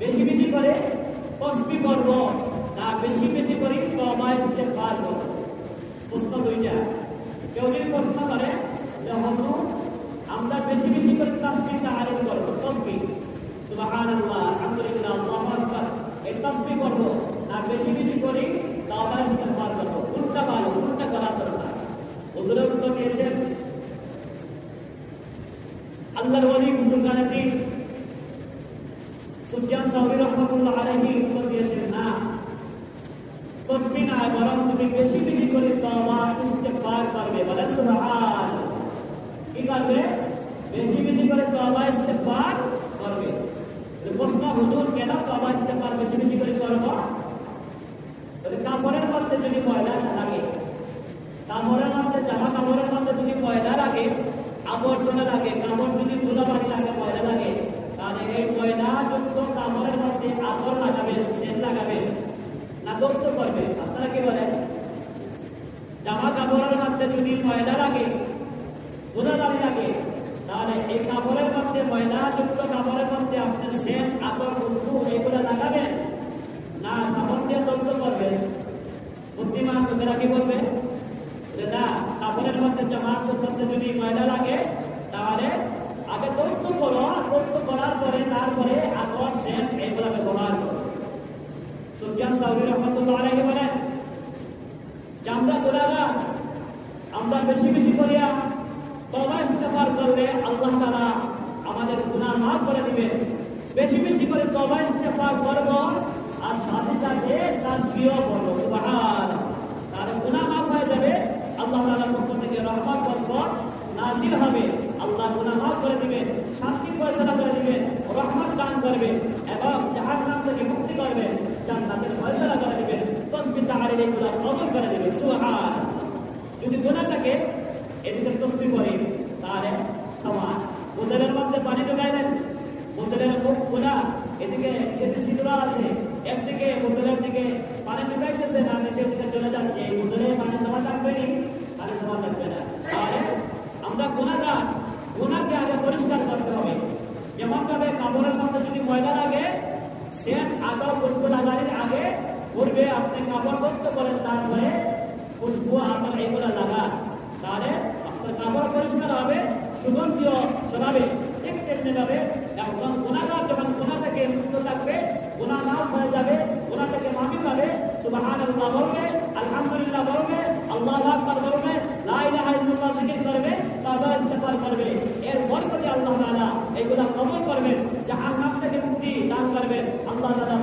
বেশি বেশি করে তসবি করব না বেশি বেশি করে তবা ইস্তেগফার করব প্রশ্ন দুইটা। কেউ যদি প্রশ্ন করে, যে হুজুর আমরা বেশি বেশি করে তাসবিহ তারিফ করব। তসবিহ। সুবহানাল্লাহ, আলহামদুলিল্লাহ, আল্লাহু আকবার। এই করব না বেশি বেশি করে তবা ইস্তেগফার করব কোনটা ভালো কোনটা করা দরকার। হুজুরের উত্তর দিয়েছেন, আল্লাহর ওলি বুজুর্গানে দিন সুফিয়ান সাউরি রহমতুল্লাহ আলাইহি উত্তর দিয়েছেন না তসবিহ না বরং তুমি বেশি বেশি করে তওবা ইস্তেগফার করবে। বলেন, সুবহান। কি করবে? বেশি বেশি করে তওবা ইস্তেগফার করবে। প্রশ্ন, হুজুর, কেন তওবা ইস্তেগফার বেশি বেশি করে করব? তবে কাপড়ের মধ্যে যদি ময়লা লাগে কাপড়ের মধ্যে, জামা কাপড়ের মধ্যে যদি ময়লা লাগে, আবর্জনা লাগে, কাপড় যদি ধুলাবাড়ি লাগে, ময়লা লাগে, তাহলে এই ময়লা যুক্ত কাপড়ের মধ্যে আবর লাগাবেন সেল লাগাবেন। না দগ্ধ করবে আপনারা কি বলেন জামা কাপড়ের মধ্যে যদি ময়লা লাগে ধুলাবাড়ি লাগে, তাহলে এই কাপড়ের মধ্যে ময়লা যুক্ত কাপড়ের মধ্যে আপনি সেল আবর বস্তু এগুলো লাগাবেন না সাবন দিয়ে দগ্ধ করবেন? বুদ্ধিমান লোকেরা কি বলবে? যে না, কাপড়ের মধ্যে জামাতের মধ্যে যদি ময়লা লাগে, তাহলে আগে দৈত্য করো দৈত্য করার পরে তারপরে আকর সেন এইগুলা ব্যবহার করো। সুফিয়ান সাউরি রহমতুল্লাহ আলাইহি বলেন যে আমরা গোলারা আমরা বেশি বেশি করিয়া তবা ইস্তেফার করলে আল্লাহ তাআলা আমাদের গুনাহ মাফ করে দিবেন বেশি বেশি করে তবা ইস্তেফার করব আর সাথে সাথে তাসবিহ করব সুবহান তাহলে গুনাহ মাফ হয়ে যাবে, আল্লাহ তাআলার পক্ষ থেকে রহমত বরকত নাজিল হবে। আল্লাহ গুণা মাফ করে দিবেন শান্তি ফয়সালা করে দিবে, রহমত দান করবে এবং জাহান্নাম থেকে মুক্তি করবে, জান্নাতের ফয়সালা করে দিবেন তসবিহ তাহরির এগুলো কবুল করে দিবেন সুবহান যদি গুনাহ থাকে, এদিকে তসবি করে। তাহলে সমান। বোতলের মধ্যে পানি ঢুকাই দেন। বোতলের মুখ খোলা এদিকে সেটি আছে। একদিকে বোতলের দিকে পানি ঢুকাইতেছে না নিচের দিকে চলে যাচ্ছে। এই বোতলে পানি জমা থাকবে নি পানি জমা থাকবে না। তাহলে আমরা গুণাগার গুণাকে আগে পরিষ্কার করতে হবে। যেমন ভাবে কাপড়ের মধ্যে যদি ময়লা লাগে, সে আগে পুষ্প লাগানোর আগে পূর্বে আপনি কাপড় বন্ধ করেন, তারপরে পুষ্প আপনার এগুলো লাগান তাহলে আপনার কাপড় পরিষ্কার হবে সুগন্ধিও ছড়াবে ঠিক থাকবে যাবে গুণা থেকে মাফি পাবে সুবাহান আল্লাহ বলবে আলহামদুলিল্লাহ বলবে আল্লাহ আকবার বলবে লা ইলাহা ইল্লাল্লাহ জিকির করবে তওবা ইস্তেগফার করবে এর বরকতে আল্লাহ তাআলা এগুলা কবুল করবেন জাহান্নাম থেকে মুক্তি দান করবেন আল্লাহ তাআলা